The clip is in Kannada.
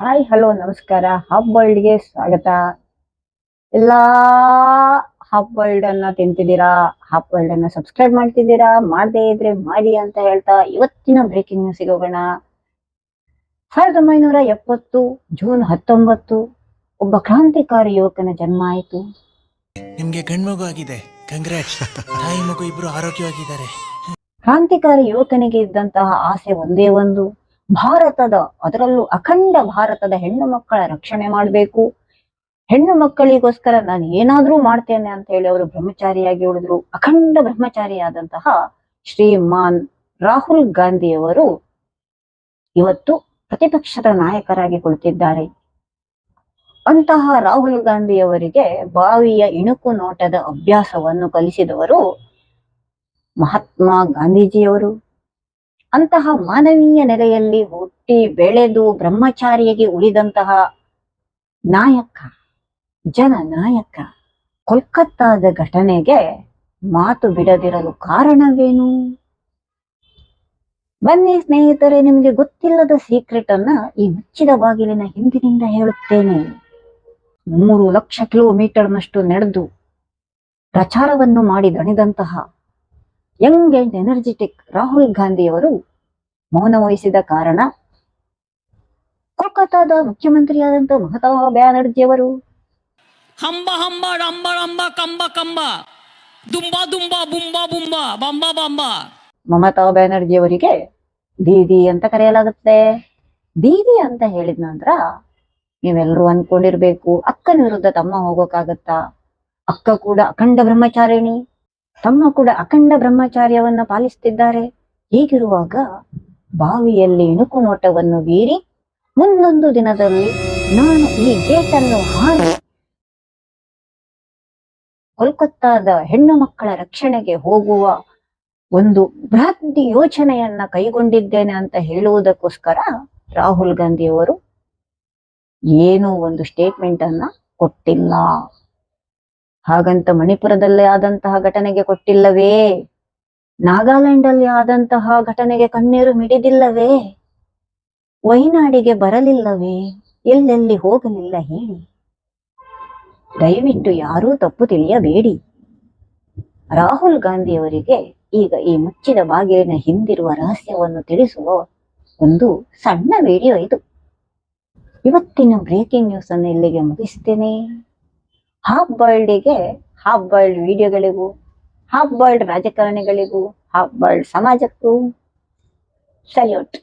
ಹಾಯ್ ಹಲೋ ನಮಸ್ಕಾರ. ಹಾಫ್ ಬಾಯ್ಲ್ಡ್ಗೆ ಸ್ವಾಗತ. ಎಲ್ಲ ಹಾಫ್ ಬಾಯ್ಲ್ಡ್ ಅನ್ನ ತಿಂತಿದ್ದೀರಾ? ಹಾಫ್ ಬಾಯ್ಲ್ಡ್ ಅನ್ನ ಸಬ್ಸ್ಕ್ರೈಬ್ ಮಾಡ್ತಿದ್ದೀರಾ? ಮಾಡದೇ ಇದ್ರೆ ಮಾಡಿ ಅಂತ ಹೇಳ್ತಾ ಇವತ್ತಿನ ಬ್ರೇಕಿಂಗ್ ನ್ಯೂಸ್ ಹೋಗೋಣ. ಸಾವಿರದ ಒಂಬೈನೂರ ಎಪ್ಪತ್ತು ಜೂನ್ ಹತ್ತೊಂಬತ್ತು ಒಬ್ಬ ಕ್ರಾಂತಿಕಾರಿ ಯುವಕನ ಜನ್ಮ ಆಯಿತು. ನಿಮ್ಗೆ ಗಂಡ್ಮಗು ಆಗಿದೆ. ಕಂಗ್ರಾಟ್ಸ್ ತಾಯಿ ಮಗು ಇಬ್ರು ಆರೋಗ್ಯವಾಗಿದ್ದಾರೆ. ಕ್ರಾಂತಿಕಾರಿ ಯುವಕನಿಗೆ ಇದ್ದಂತಹ ಆಸೆ ಒಂದೇ ಒಂದು. ಭಾರತದ, ಅದರಲ್ಲೂ ಅಖಂಡ ಭಾರತದ ಹೆಣ್ಣು ಮಕ್ಕಳ ರಕ್ಷಣೆ ಮಾಡಬೇಕು. ಹೆಣ್ಣು ಮಕ್ಕಳಿಗೋಸ್ಕರ ನಾನು ಏನಾದ್ರೂ ಮಾಡ್ತೇನೆ ಅಂತ ಹೇಳಿ ಅವರು ಬ್ರಹ್ಮಚಾರಿಯಾಗಿ ಉಳಿದ್ರು. ಅಖಂಡ ಬ್ರಹ್ಮಚಾರಿಯಾದಂತಹ ಶ್ರೀಮಾನ್ ರಾಹುಲ್ ಗಾಂಧಿಯವರು ಇವತ್ತು ಪ್ರತಿಪಕ್ಷದ ನಾಯಕರಾಗಿ ಕುಳಿತಿದ್ದಾರೆ. ಅಂತಹ ರಾಹುಲ್ ಗಾಂಧಿಯವರಿಗೆ ಬಾವಿಯ ಇಣುಕು ನೋಟದ ಅಭ್ಯಾಸವನ್ನು ಕಲಿಸಿದವರು ಮಹಾತ್ಮ ಗಾಂಧೀಜಿಯವರು. ಅಂತಹ ಮಾನವೀಯ ನೆಲೆಯಲ್ಲಿ ಹುಟ್ಟಿ ಬೆಳೆದು ಬ್ರಹ್ಮಚಾರಿಯಾಗಿ ಉಳಿದಂತಹ ನಾಯಕ, ಜನ ನಾಯಕ ಕೋಲ್ಕತ್ತಾದ ಘಟನೆಗೆ ಮಾತು ಬಿಡದಿರಲು ಕಾರಣವೇನು? ಬನ್ನಿ ಸ್ನೇಹಿತರೆ, ನಿಮಗೆ ಗೊತ್ತಿಲ್ಲದ ಸೀಕ್ರೆಟ್ ಅನ್ನ ಈ ಮುಚ್ಚಿದ ಬಾಗಿಲಿನ ಹಿಂದಿನಿಂದ ಹೇಳುತ್ತೇನೆ. ಮೂರು ಲಕ್ಷ ಕಿಲೋಮೀಟರ್ನಷ್ಟು ನಡೆದು ಪ್ರಚಾರವನ್ನು ಮಾಡಿ ದಣಿದಂತಹ ಯಂಗ್ ಅಂಡ್ ಎನರ್ಜೆಟಿಕ್ ರಾಹುಲ್ ಗಾಂಧಿಯವರು ಮೌನ ವಹಿಸಿದ ಕಾರಣ ಕೋಲ್ಕತ್ತಾದ ಮುಖ್ಯಮಂತ್ರಿಯಾದಂತಹ ಮಮತಾ ಬ್ಯಾನರ್ಜಿಯವರು ಹಂಬ ಹಂಬ ಡಂಬ ಡಂಬ ಕಂಬ ಕಂಬ. ದುಂಬ ದುಂಬ ಬುಂಬ ಬುಂಬ ಬಂಬ ಬಂಬ. ಮಮತಾ ಬ್ಯಾನರ್ಜಿಯವರಿಗೆ ದೀದಿ ಅಂತ ಕರೆಯಲಾಗುತ್ತೆ ದೀದಿ ಅಂತ ಹೇಳಿದ ನಂತರ ನೀವೆಲ್ಲರೂ ಅನ್ಕೊಂಡಿರ್ಬೇಕು ಅಕ್ಕನ ವಿರುದ್ಧ ತಮ್ಮ ಹೋಗೋಕ್ಕಾಗತ್ತಾ? ಅಕ್ಕ ಕೂಡ ಅಖಂಡ ಬ್ರಹ್ಮಚಾರಿಣಿ. ತಮ್ಮ ಕೂಡ ಅಖಂಡ ಬ್ರಹ್ಮಚಾರ್ಯವನ್ನ ಪಾಲಿಸುತ್ತಿದ್ದಾರೆ. ಹೀಗಿರುವಾಗ ಬಾವಿಯಲ್ಲಿ ಇಣುಕು ನೋಟವನ್ನು ಬೀರಿ ಮುಂದೊಂದು ದಿನದಲ್ಲಿ ನಾನು ಈ ಗೇಟ್ ಅನ್ನು ಹಾರಿ ಕೋಲ್ಕತ್ತಾದ ಹೆಣ್ಣು ಮಕ್ಕಳ ರಕ್ಷಣೆಗೆ ಹೋಗುವ ಒಂದು ಬೃಹತ್ ಯೋಜನೆಯನ್ನ ಕೈಗೊಂಡಿದ್ದೇನೆ ಅಂತ ಹೇಳುವುದಕ್ಕೋಸ್ಕರ ರಾಹುಲ್ ಗಾಂಧಿಯವರು ಏನೂ ಒಂದು ಸ್ಟೇಟ್ಮೆಂಟ್ ಅನ್ನ ಕೊಟ್ಟಿಲ್ಲ. ಹಾಗಂತ ಮಣಿಪುರದಲ್ಲಿ ಆದಂತಹ ಘಟನೆಗೆ ಕೊಟ್ಟಿಲ್ಲವೇ? ನಾಗಾಲ್ಯಾಂಡ್ ಅಲ್ಲಿ ಆದಂತಹ ಘಟನೆಗೆ ಕಣ್ಣೀರು ಮಿಡಿದಿಲ್ಲವೇ? ವೈನಾಡಿಗೆ ಬರಲಿಲ್ಲವೇ? ಎಲ್ಲೆಲ್ಲಿ ಹೋಗಲಿಲ್ಲ ಹೇಳಿ? ದಯವಿಟ್ಟು ಯಾರೂ ತಪ್ಪು ತಿಳಿಯಬೇಡಿ. ರಾಹುಲ್ ಗಾಂಧಿಯವರಿಗೆ ಈಗ ಈ ಮುಚ್ಚಿದ ಬಾಗಿಲಿನ ಹಿಂದಿರುವ ರಹಸ್ಯವನ್ನು ತಿಳಿಸುವ ಒಂದು ಸಣ್ಣ ವಿಡಿಯೋ ಇದು. ಇವತ್ತಿನ ಬ್ರೇಕಿಂಗ್ ನ್ಯೂಸ್ ಅನ್ನು ಇಲ್ಲಿಗೆ ಮುಗಿಸ್ತೇನೆ. ಹಾಫ್ ಬಾಯ್ಲ್ಡ್ಗೆ ಹಾಫ್ ಬಾಯ್ಲ್ಡ್ ವಿಡಿಯೋಗಳಿಗೂ ಹಾಫ್ ಬಾಯ್ಲ್ಡ್ ರಾಜಕಾರಣಿಗಳಿಗೂ ಹಾಫ್ ಬಾಯ್ಲ್ಡ್ ಸಮಾಜಕ್ಕೂ ಸಲ್ಯೂಟ್